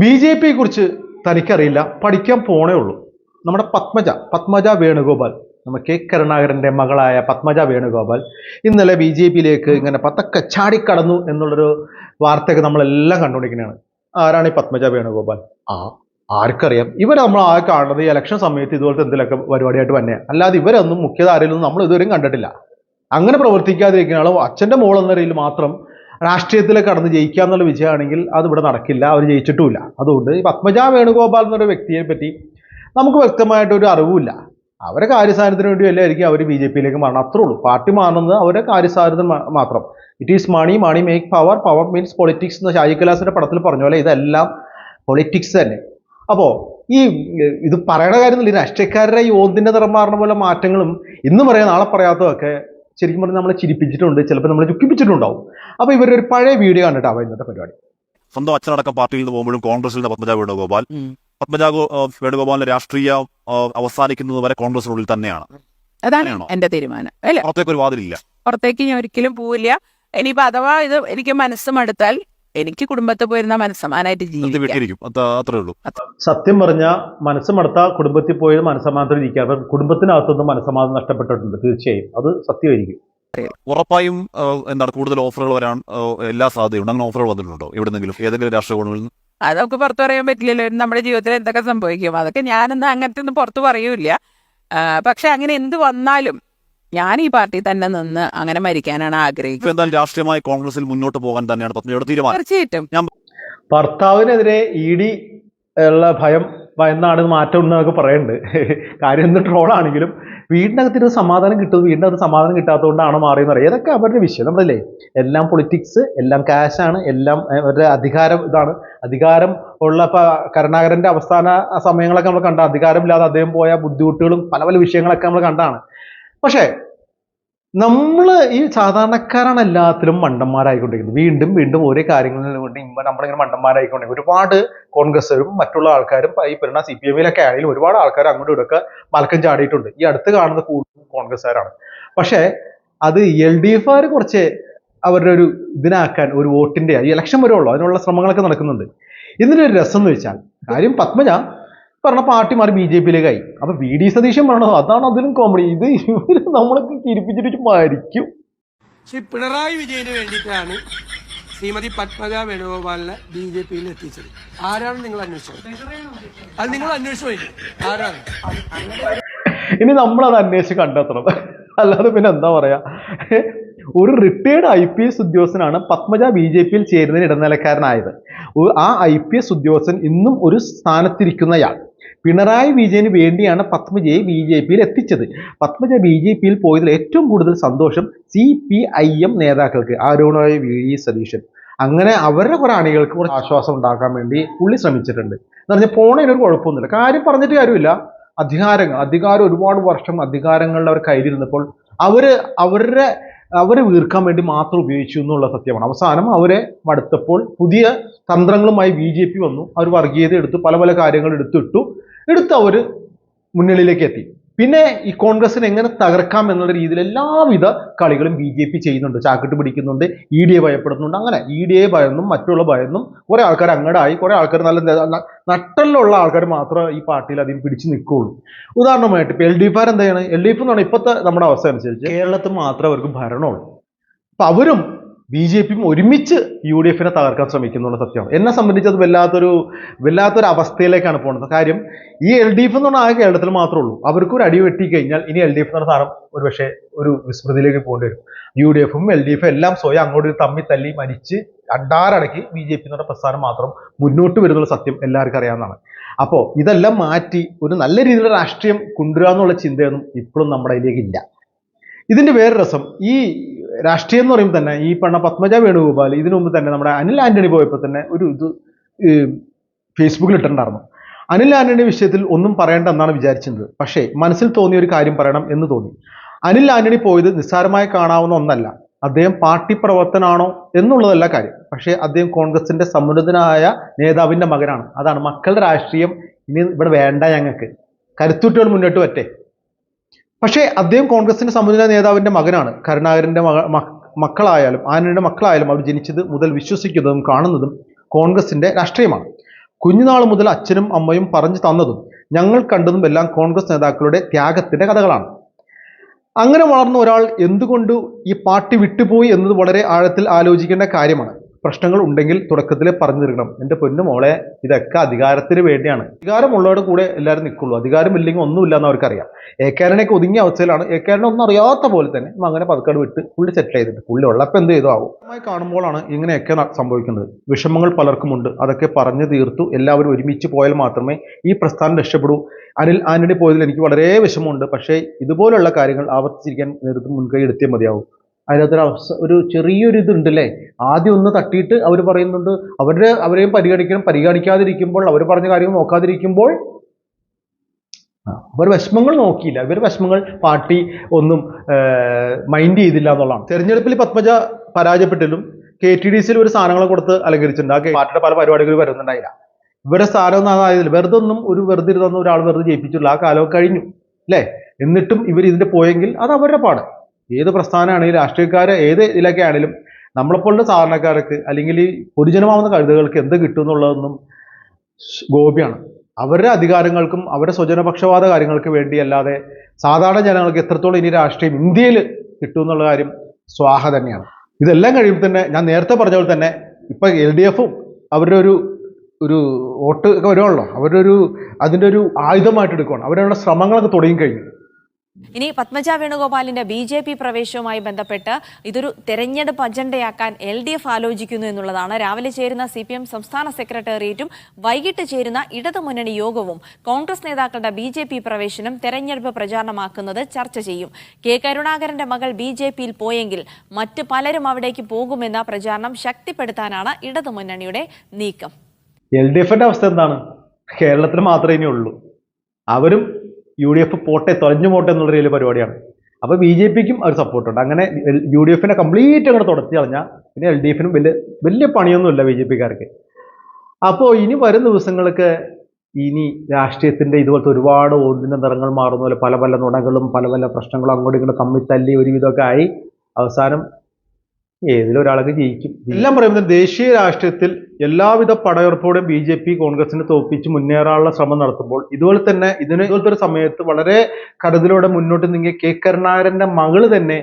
B J പിയെ കുറിച്ച് തനിക്കറിയില്ല. പഠിക്കാൻ പോണേ ഉള്ളൂ. നമ്മുടെ പത്മജ പത്മജ വേണുഗോപാൽ. നമ്മ കെ കരുണാകരന്റെ മകളായ പത്മജ വേണുഗോപാൽ ഇന്നലെ ബി ജെ പിയിലേക്ക് ഇങ്ങനെ പത്തക്ക ചാടിക്കടന്നു എന്നുള്ളൊരു വാർത്തയൊക്കെ നമ്മളെല്ലാം കണ്ടുകൊണ്ടിരിക്കുന്നതാണ്. ആരാണ് ഈ പത്മജ വേണുഗോപാൽ? ആ ആർക്കറിയാം. ഇവർ നമ്മൾ ആ കാണുന്നത് ഈ ഇലക്ഷൻ സമയത്ത് ഇതുപോലത്തെ എന്തെങ്കിലുമൊക്കെ പരിപാടിയായിട്ട് തന്നെ അല്ലാതെ ഇവരൊന്നും മുഖ്യധാരയിലൊന്നും നമ്മൾ ഇതുവരെയും കണ്ടിട്ടില്ല. അങ്ങനെ പ്രവർത്തിക്കാതിരിക്കുന്ന ആളും അച്ഛന്റെ മോൾ എന്ന രീതിയിൽ മാത്രം രാഷ്ട്രീയത്തിലേക്ക് കടന്ന് ജയിക്കുക എന്നുള്ള വിജയമാണെങ്കിൽ അത് ഇവിടെ നടക്കില്ല അവർ ജയിച്ചിട്ടുമില്ല. അതുകൊണ്ട് ഈ പത്മജ വേണുഗോപാൽ എന്നൊരു വ്യക്തിയെ പറ്റി നമുക്ക് വ്യക്തമായിട്ടൊരു അറിവുമില്ല. അവരെ കാര്യസാധനത്തിന് വേണ്ടി അല്ലായിരിക്കും അവർ ബി ജെ പിയിലേക്ക് മാറണം. അത്രേ ഉള്ളൂ. പാർട്ടി മാറുന്നത് അവരെ കാര്യസാധനം മാത്രം. It is money money make power power means politics എന്ന ഷാജി കലാസിന്റെ പടത്തിൽ പറഞ്ഞ പോലെ ഇതെല്ലാം പൊളിറ്റിക്സ് തന്നെ. അപ്പോൾ ഈ ഇത് പറയണ കാര്യമൊന്നുമില്ല. രാഷ്ട്രീയക്കാരുടെ ഈ ഓന്തിന്റെ നിറം മാറുന്ന പോലെ മാറ്റങ്ങളും ഇന്ന് പറയാം നാളെ പറയാത്തതൊക്കെ ശരിക്കും പറഞ്ഞാൽ നമ്മളെ ചിരിപ്പിച്ചിട്ടുണ്ട് ചിലപ്പോൾ നമ്മളെ ചുക്കിപ്പിച്ചിട്ടുണ്ടാവും. അപ്പോൾ ഇവരൊരു പഴയ വീഡിയോ കണ്ടിട്ടാവും ഇന്നത്തെ പരിപാടി. സ്വന്തം അച്ഛനടക്കം പാർട്ടിയിൽ നിന്ന് പോകുമ്പോഴും കോൺഗ്രസിൽ നിന്ന് പത്മജ വേണുഗോപാൽ. പത്മജ വേണുഗോപാലിന്റെ രാഷ്ട്രീയ അവസാനിക്കുന്നത് വരെ കോൺഗ്രസിനുള്ളിൽ തന്നെയാണ്. അതാണ്? എന്റെ തീരുമാനം. അല്ല? പുറത്തേക്ക് ഒരു വാതിലില്ല. പുറത്തേക്ക് ഞാൻ ഒരിക്കലും പോവില്ല. ഇനിയിപ്പോ അഥവാ ഇത് എനിക്ക് മനസ്സ് മടുത്താൽ എനിക്ക് കുടുംബത്തെ പോയിരുന്ന മനസ്സമാനായിട്ട് ജീവിക്കും ജീവിക്കാം വിട്ടിരിക്കും. അത് അത്രേ ഉള്ളൂ. സത്യം പറഞ്ഞ മനസ്സ് മടുത്ത കുടുംബത്തിൽ പോയത് മനസ്സമാനത്തിൽ ഇരിക്കുക. അപ്പം കുടുംബത്തിനകത്തൊന്നും മനസ്സമാനം നഷ്ടപ്പെട്ടിട്ടുണ്ട്. തീർച്ചയായും. അത് സത്യമായിരിക്കും. ഉറപ്പായും എന്താണ് കൂടുതൽ ഓഫറുകൾ വരാൻ എല്ലാ സാധ്യതയുണ്ട് അങ്ങനെ ഓഫറുകൾ വന്നിട്ടുണ്ടോ? എവിടെന്നെങ്കിലും ഏതെങ്കിലും രാഷ്ട്രീയ അത് നമുക്ക് പുറത്തു പറയാൻ പറ്റില്ലല്ലോ. നമ്മുടെ ജീവിതത്തിൽ എന്തൊക്കെ സംഭവിക്കും? അതൊക്കെ ഞാനൊന്നും അങ്ങനത്തെ ഒന്നും പുറത്തു പറയൂല പക്ഷെ അങ്ങനെ എന്ത് വന്നാലും ഞാൻ ഈ പാർട്ടി തന്നെ നിന്ന് അങ്ങനെ മരിക്കാനാണ് ആഗ്രഹിക്കുന്നത്. രാഷ്ട്രീയമായി കോൺഗ്രസിൽ മുന്നോട്ട് പോകാൻ തന്നെയാണ് പത്നിയുടെ തീരുമാനം. തീർച്ചയായിട്ടും. ഭർത്താവിനെതിരെ ഇ ഡി ഉള്ള ഭയം ഭയന്നാണ് മാറ്റം എന്നൊക്കെ പറയുന്നുണ്ട് കാര്യം എന്ത് ട്രോളാണെങ്കിലും വീടിനകത്തിന് സമാധാനം കിട്ടും. വീടിനകത്ത് സമാധാനം കിട്ടാത്തതുകൊണ്ടാണ് മാറിയെന്ന് പറയുക ഇതൊക്കെ അവരുടെ വിഷയം. നമ്മളല്ലേ? എല്ലാം പൊളിറ്റിക്സ് എല്ലാം ക്യാഷാണ് എല്ലാം അവരുടെ അധികാരം ഇതാണ്. അധികാരം ഉള്ള ഇപ്പോൾ കരുണാകരന്റെ അവസാന സമയങ്ങളൊക്കെ നമ്മൾ കണ്ട. അധികാരമില്ലാതെ അദ്ദേഹം പോയ ബുദ്ധിമുട്ടുകളും പല പല വിഷയങ്ങളൊക്കെ നമ്മൾ കണ്ടാണ്. പക്ഷേ നമ്മൾ ഈ സാധാരണക്കാരാണ് എല്ലാത്തിലും മണ്ടന്മാരായിക്കൊണ്ടിരിക്കുന്നത്. വീണ്ടും വീണ്ടും ഓരോ കാര്യങ്ങളിൽ കൊണ്ട് നമ്മളിങ്ങനെ മണ്ടന്മാരായിക്കൊണ്ടിരിക്കും ഒരുപാട് കോൺഗ്രസ്സുകാരും മറ്റുള്ള ആൾക്കാരും ഈ പറയുന്ന സി പി എമ്മിലൊക്കെ ആണെങ്കിലും ഒരുപാട് ആൾക്കാർ അങ്ങോട്ടും ഇവിടെയൊക്കെ മലക്കം ചാടിയിട്ടുണ്ട്. ഈ അടുത്ത് കാണുന്ന കൂടുതലും കോൺഗ്രസ്സുകാരാണ്. പക്ഷേ അത് എൽ ഡി എഫുകാർ കുറച്ച് അവരുടെ ഒരു ഇതിനാക്കാൻ ഒരു വോട്ടിന്റെ ഈ ഇലക്ഷൻ വരെയുള്ളൂ അതിനുള്ള ശ്രമങ്ങളൊക്കെ നടക്കുന്നുണ്ട്. ഇതിന്റെ ഒരു രസം എന്ന് വെച്ചാൽ കാര്യം പത്മജ പറഞ്ഞ പാർട്ടി മാറി ബി ജെ പിയിലേക്കായി. അപ്പൊ വി ഡി സതീശൻ പറഞ്ഞത് അതാണ് അതിലും കോമഡി ഇത് ഇവർ നമ്മളൊക്കെ ചിരിപ്പിച്ചിട്ട് മരിക്കും. ശ്രീ പിണറായി വിജയന് വേണ്ടിയിട്ടാണ് ശ്രീമതി പത്മജ വേണുഗോപാലിനെ ബി ജെ പിയിൽ എത്തിച്ചത്. ആരാണ് നിങ്ങൾ അന്വേഷിച്ചത്? അത് നിങ്ങൾ അന്വേഷിച്ചു ആരാണ്? ഇനി നമ്മൾ അത് അന്വേഷിച്ച് കണ്ടെത്തണം. അല്ലാതെ പിന്നെ എന്താ പറയാ? ഒരു റിട്ടയർഡ് ഐ പി എസ് ഉദ്യോഗസ്ഥനാണ് പത്മജ ബി ജെ പിയിൽ ചേരുന്നതിന് ഇടനിലക്കാരനായത്. ആ ഐ പി എസ് ഉദ്യോഗസ്ഥൻ ഇന്നും ഒരു സ്ഥാനത്തിരിക്കുന്നയാൾ. പിണറായി വിജയന് വേണ്ടിയാണ് പത്മജയെ ബി ജെ പിയിൽ എത്തിച്ചത്. പത്മജ ബി ജെ പിയിൽ പോയതിൽ ഏറ്റവും കൂടുതൽ സന്തോഷം സി പി ഐ എം നേതാക്കൾക്ക് ആരോണായ വി ഡി സതീശൻ. അങ്ങനെ അവരുടെ കുറെ അണികൾക്ക് കുറച്ച് ആശ്വാസം ഉണ്ടാക്കാൻ വേണ്ടി പുള്ളി ശ്രമിച്ചിട്ടുണ്ട്. എന്ന് പറഞ്ഞാൽ പോണതിനൊരു കുഴപ്പമൊന്നുമില്ല. കാര്യം പറഞ്ഞിട്ട് കാര്യമില്ല. അധികാരങ്ങൾ അധികാരം ഒരുപാട് വർഷം അധികാരങ്ങളിൽ അവർ കയ്യിലിരുന്നപ്പോൾ അവർ അവരുടെ അവരെ വീർക്കാൻ വേണ്ടി മാത്രം ഉപയോഗിച്ചു എന്നുള്ള സത്യമാണ്. അവസാനം അവരെ മടുത്തപ്പോൾ പുതിയ തന്ത്രങ്ങളുമായി ബി ജെ പി വന്നു. അവർ വർഗീയത എടുത്തു പല പല കാര്യങ്ങൾ എടുത്തിട്ടു. എടുത്ത് അവർ മുന്നണിയിലേക്ക് എത്തി. പിന്നെ ഈ കോൺഗ്രസിനെ എങ്ങനെ തകർക്കാം എന്നുള്ള രീതിയിൽ എല്ലാവിധ കളികളും ബി ജെ പി ചെയ്യുന്നുണ്ട്. ചാക്കിട്ട് പിടിക്കുന്നുണ്ട് ഇ ഡി എ ഭയപ്പെടുന്നുണ്ട് അങ്ങനെ ഇ ഡി എ ഭയന്നും മറ്റുള്ള ഭയന്നും കുറെ ആൾക്കാർ അങ്ങടായി. കുറെ ആൾക്കാർ നല്ല നട്ടലിലുള്ള ആൾക്കാർ മാത്രമേ ഈ പാർട്ടിയിൽ അധികം പിടിച്ചു നിൽക്കുകയുള്ളൂ. ഉദാഹരണമായിട്ട് ഇപ്പൊ എൽ ഡി എഫ് എന്താണ്? എൽ ഡി എഫ് എന്ന് പറഞ്ഞാൽ ഇപ്പോഴത്തെ നമ്മുടെ അവസ്ഥ അനുസരിച്ച് കേരളത്തിൽ മാത്രമേ അവർക്ക് ഭരണമുള്ളൂ. അപ്പൊ അവരും ബി ജെ പിയും ഒരുമിച്ച് യു ഡി എഫിനെ തകർക്കാൻ ശ്രമിക്കുന്നുള്ള സത്യം. എന്നെ സംബന്ധിച്ച് അത് വല്ലാത്തൊരു വല്ലാത്തൊരു അവസ്ഥയിലേക്കാണ് പോകുന്നത്. കാര്യം ഈ എൽ ഡി എഫ് എന്ന് പറഞ്ഞാൽ ആകെ കേരളത്തിൽ മാത്രമേ ഉള്ളൂ. അവർക്ക് ഒരു അടി വെട്ടി കഴിഞ്ഞാൽ ഇനി എൽ ഡി എഫ് എന്ന് പറഞ്ഞ ഒരു പക്ഷേ ഒരു വിസ്മൃതിയിലേക്ക് പോകേണ്ടി വരും. യു ഡി എഫും എൽ ഡി എഫും എല്ലാം സ്വയം അങ്ങോട്ട് തമ്മി തല്ലി മരിച്ച് അണ്ടാറടക്കി ബി ജെ പി എന്നുള്ള പ്രസ്ഥാനം മാത്രം മുന്നോട്ട് വരുന്നുള്ള സത്യം എല്ലാവർക്കും അറിയാവുന്നതാണ്. അപ്പോൾ ഇതെല്ലാം മാറ്റി ഒരു നല്ല രീതിയിലുള്ള രാഷ്ട്രീയം കൊണ്ടുവരാന്നുള്ള ചിന്തയൊന്നും ഇപ്പോഴും നമ്മുടെ ഇതിലേക്ക് ഇല്ല. ഇതിന്റെ വേറെ രസം ഈ രാഷ്ട്രീയം എന്ന് പറയുമ്പോൾ തന്നെ ഈ പണ പത്മജ വേണുഗോപാൽ ഇതിനു മുമ്പ് തന്നെ നമ്മുടെ അനിൽ ആന്റണി പോയപ്പോൾ തന്നെ ഒരു ഇത് ഫേസ്ബുക്കിൽ ഇട്ടിട്ടുണ്ടായിരുന്നു. അനിൽ ആന്റണി വിഷയത്തിൽ ഒന്നും പറയേണ്ട എന്നാണ് വിചാരിച്ചത് പക്ഷേ മനസ്സിൽ തോന്നിയ ഒരു കാര്യം പറയണം എന്ന് തോന്നി. അനിൽ ആന്റണി പോയത് നിസ്സാരമായി കാണാവുന്ന ഒന്നല്ല. അദ്ദേഹം പാർട്ടി പ്രവർത്തനാണോ എന്നുള്ളതല്ല കാര്യം. പക്ഷേ അദ്ദേഹം കോൺഗ്രസിന്റെ സമുന്നതനായ നേതാവിന്റെ മകനാണ്. അതാണ് മക്കളുടെ രാഷ്ട്രീയം ഇനി ഇവിടെ വേണ്ട ഞങ്ങൾക്ക്. കരുത്തുറ്റുകൾ മുന്നോട്ട് പറ്റേ. പക്ഷേ അദ്ദേഹം കോൺഗ്രസിന്റെ സമുന്നത നേതാവിന്റെ മകനാണ്. കരുണാകരന്റെ മക മക്കളായാലും ആനയുടെ മക്കളായാലും അവർ ജനിച്ചത് മുതൽ വിശ്വസിക്കുന്നതും കാണുന്നതും കോൺഗ്രസിന്റെ രാഷ്ട്രീയമാണ്. കുഞ്ഞുനാൾ മുതൽ അച്ഛനും അമ്മയും പറഞ്ഞു തന്നതും ഞങ്ങൾ കണ്ടതും എല്ലാം കോൺഗ്രസ് നേതാക്കളുടെ ത്യാഗത്തിന്റെ കഥകളാണ്. അങ്ങനെ വളർന്ന ഒരാൾ എന്തുകൊണ്ട് ഈ പാർട്ടി വിട്ടുപോയി എന്നത് വളരെ ആഴത്തിൽ ആലോചിക്കേണ്ട കാര്യമാണ്. പ്രശ്നങ്ങൾ ഉണ്ടെങ്കിൽ തുടക്കത്തിൽ പറഞ്ഞു തീർക്കണം. എന്റെ പൊന്നു മോളെ ഇതൊക്കെ അധികാരത്തിന് വേണ്ടിയാണ്. അധികാരമുള്ളവരുടെ കൂടെ എല്ലാവരും നിൽക്കുള്ളൂ. അധികാരമില്ലെങ്കിൽ ഒന്നുമില്ല എന്ന് അവർക്കറിയാം. ഏക്കാരനെയൊക്കെ ഒതുങ്ങിയ അവസ്ഥയിലാണ് ഏക്കാരനെ ഒന്നും അറിയാത്ത പോലെ തന്നെ നമ്മൾ അങ്ങനെ പതുക്കാട് വിട്ട് പുള്ളി സെറ്റിൽ ചെയ്തിട്ട് പുള്ളി ഉള്ളപ്പോൾ എന്ത് ചെയ്തു ആവും? കാണുമ്പോഴാണ് ഇങ്ങനെയൊക്കെ സംഭവിക്കുന്നത്. വിഷമങ്ങൾ പലർക്കുമുണ്ട് അതൊക്കെ പറഞ്ഞു തീർത്തു. എല്ലാവരും ഒരുമിച്ച് പോയാൽ മാത്രമേ ഈ പ്രസ്ഥാനം രക്ഷപ്പെടൂ. അനിൽ ആന്റണി പോയതിൽ എനിക്ക് വളരെ വിഷമമുണ്ട്. പക്ഷേ ഇതുപോലുള്ള കാര്യങ്ങൾ ആവർത്തിച്ചിരിക്കാൻ നേതൃത്വം മുൻകൈ എടുത്തേ മതിയാവും. അതിനകത്തൊരു അവസ്ഥ ഒരു ചെറിയൊരു ഇതുണ്ടല്ലേ? ആദ്യം ഒന്ന് തട്ടിയിട്ട് അവർ പറയുന്നുണ്ട് അവരുടെ അവരെയും പരിഗണിക്കണം. പരിഗണിക്കാതിരിക്കുമ്പോൾ അവർ പറഞ്ഞ കാര്യം നോക്കാതിരിക്കുമ്പോൾ അവർ വിഷമങ്ങൾ നോക്കിയില്ല. ഇവർ വിഷമങ്ങൾ പാർട്ടി ഒന്നും മൈൻഡ് ചെയ്തില്ല എന്നുള്ളതാണ്. തെരഞ്ഞെടുപ്പിൽ പത്മജ പരാജയപ്പെട്ടിലും കെ ടി ഡി സിയിൽ ഒരു സാധനങ്ങൾ കൊടുത്ത് അലങ്കരിച്ചിട്ടുണ്ട്. ആ കെ- പാർട്ടിയുടെ പല പരിപാടികളും വരുന്നുണ്ടായില്ല. ഇവരുടെ സ്ഥാനം ഒന്നും അതായതില്ല. വെറുതെ ഒന്നും ഒരു വെറുതെ ഇരുന്നൊന്നും ഒരാൾ വെറുതെ ജയിപ്പിച്ചുള്ളൂ ആ കാലമൊക്കെ കഴിഞ്ഞു. അല്ലേ? എന്നിട്ടും ഇവർ ഇതിന്റെ പോയെങ്കിൽ അത് അവരുടെ പാട്. ഏത് പ്രസ്ഥാനമാണെങ്കിലും രാഷ്ട്രീയക്കാരെ ഏത് ഇതിലൊക്കെ ആണെങ്കിലും നമ്മളെപ്പോലുള്ള സാധാരണക്കാർക്ക് അല്ലെങ്കിൽ ഈ പൊതുജനമാവുന്ന കഴുതകൾക്ക് എന്ത് കിട്ടും എന്നുള്ളതൊന്നും ഗോപിയാണ്. അവരുടെ അധികാരങ്ങൾക്കും അവരുടെ സ്വജനപക്ഷപാത കാര്യങ്ങൾക്ക് വേണ്ടി അല്ലാതെ സാധാരണ ജനങ്ങൾക്ക് എത്രത്തോളം ഇനി രാഷ്ട്രീയം ഇന്ത്യയിൽ കിട്ടും എന്നുള്ള കാര്യം സ്വാഹ തന്നെയാണ്. ഇതെല്ലാം കഴിയുമ്പോൾ തന്നെ ഞാൻ നേരത്തെ പറഞ്ഞ പോലെ തന്നെ ഇപ്പം എൽ ഡി എഫും അവരുടെ ഒരു ഒരു വോട്ട് ഒക്കെ വരുവാണല്ലോ. അവരുടെ ഒരു അതിന്റെ ഒരു ആയുധമായിട്ട് എടുക്കുകയാണ് അവരുടെ ശ്രമങ്ങളൊക്കെ തുടങ്ങി കഴിഞ്ഞു ഇനി പത്മജ വേണുഗോപാലിന്റെ ബി ജെ പി പ്രവേശവുമായി ബന്ധപ്പെട്ട് ഇതൊരു തെരഞ്ഞെടുപ്പ് അജണ്ടയാക്കാൻ എൽ ഡി എഫ് ആലോചിക്കുന്നു എന്നുള്ളതാണ്. രാവിലെ ചേരുന്ന സി പി എം സംസ്ഥാന സെക്രട്ടേറിയറ്റും വൈകിട്ട് ചേരുന്ന ഇടതുമുന്നണി യോഗവും കോൺഗ്രസ് നേതാക്കളുടെ ബി ജെ പി പ്രവേശനം തെരഞ്ഞെടുപ്പ് പ്രചാരണമാക്കുന്നത് ചർച്ച ചെയ്യും. കെ കരുണാകരന്റെ മകൾ ബി ജെ പിയിൽ പോയെങ്കിൽ മറ്റ് പലരും അവിടേക്ക് പോകുമെന്ന പ്രചാരണം ശക്തിപ്പെടുത്താനാണ് ഇടതുമുന്നണിയുടെ നീക്കം. എൽ ഡി എഫിന്റെ അവസ്ഥ എന്താണ്? കേരളത്തിൽ മാത്രമേ ഇനിയുള്ളൂ. അവരും യു ഡി എഫ് പോട്ടെ തൊലഞ്ഞു പോട്ടെ എന്നുള്ള രീതിയിൽ പരിപാടിയാണ്. അപ്പോൾ ബി ജെ പിക്കും ഒരു സപ്പോർട്ടുണ്ട്. അങ്ങനെ യു ഡി എഫിനെ കംപ്ലീറ്റ് അങ്ങോട്ട് തുടച്ചു കളഞ്ഞാൽ പിന്നെ എൽ ഡി എഫിനും വലിയ വലിയ പണിയൊന്നുമില്ല ബി ജെ പിക്കാർക്ക്. അപ്പോൾ ഇനി വരും ദിവസങ്ങൾക്ക് ഇനി രാഷ്ട്രീയത്തിന്റെ ഇതുപോലത്തെ ഒരുപാട് ഒന്നിന്റെ നിറങ്ങൾ മാറുന്ന പോലെ പല പല നുണകളും പല പല പ്രശ്നങ്ങളും അങ്ങോട്ടും ഇങ്ങോട്ടും തമ്മിൽ തല്ലി ഒരുവിധമൊക്കെ ആയി. അവസാനം ഏതിലും ഒരാളൊക്കെ ജയിക്കും. എല്ലാം പറയുന്നത് ദേശീയ രാഷ്ട്രീയത്തിൽ എല്ലാവിധ പടയുറപ്പോടെയും ബി ജെ പി കോൺഗ്രസിനെ തോൽപ്പിച്ച് മുന്നേറാനുള്ള ശ്രമം നടത്തുമ്പോൾ ഇതുപോലെ തന്നെ ഇതിന് ഇതുപോലത്തെ ഒരു സമയത്ത് വളരെ കരുതലോടെ മുന്നോട്ട് നീങ്ങിയ കെ കരുണാകരന്റെ മകൾ തന്നെ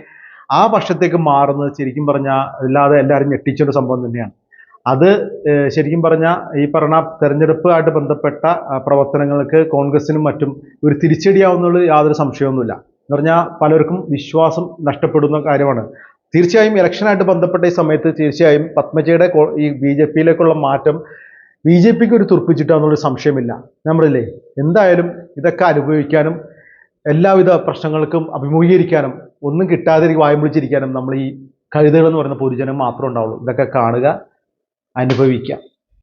ആ പക്ഷത്തേക്ക് മാറുന്നത് ശരിക്കും പറഞ്ഞാൽ അല്ലാതെ എല്ലാവരും ഞെട്ടിച്ചൊരു സംഭവം തന്നെയാണ്. അത് ശരിക്കും പറഞ്ഞാൽ ഈ പറഞ്ഞ തെരഞ്ഞെടുപ്പുമായിട്ട് ബന്ധപ്പെട്ട പ്രവർത്തനങ്ങൾക്ക് കോൺഗ്രസിനും മറ്റും ഒരു തിരിച്ചടിയാവുന്നുള്ള യാതൊരു സംശയമൊന്നുമില്ല. എന്ന് പറഞ്ഞാൽ പലർക്കും വിശ്വാസം നഷ്ടപ്പെടുന്ന കാര്യമാണ്. തീർച്ചയായും ഇലക്ഷനായിട്ട് ബന്ധപ്പെട്ട ഈ സമയത്ത് തീർച്ചയായും പത്മജയുടെ ഈ ബി ജെ പിയിലേക്കുള്ള മാറ്റം ബി ജെ പിക്ക് ഒരു തുറപ്പിച്ചിട്ടാണെന്നൊരു സംശയമില്ല. നമ്മളില്ലേ? എന്തായാലും ഇതൊക്കെ അനുഭവിക്കാനും എല്ലാവിധ പ്രശ്നങ്ങൾക്കും അഭിമുഖീകരിക്കാനും ഒന്നും കിട്ടാതെ വായം പിടിച്ചിരിക്കാനും നമ്മൾ ഈ കഴുതകൾ എന്ന് പറയുന്ന പൊതുജനം മാത്രമേ ഉണ്ടാവുള്ളൂ. ഇതൊക്കെ കാണുക അനുഭവിക്കുക.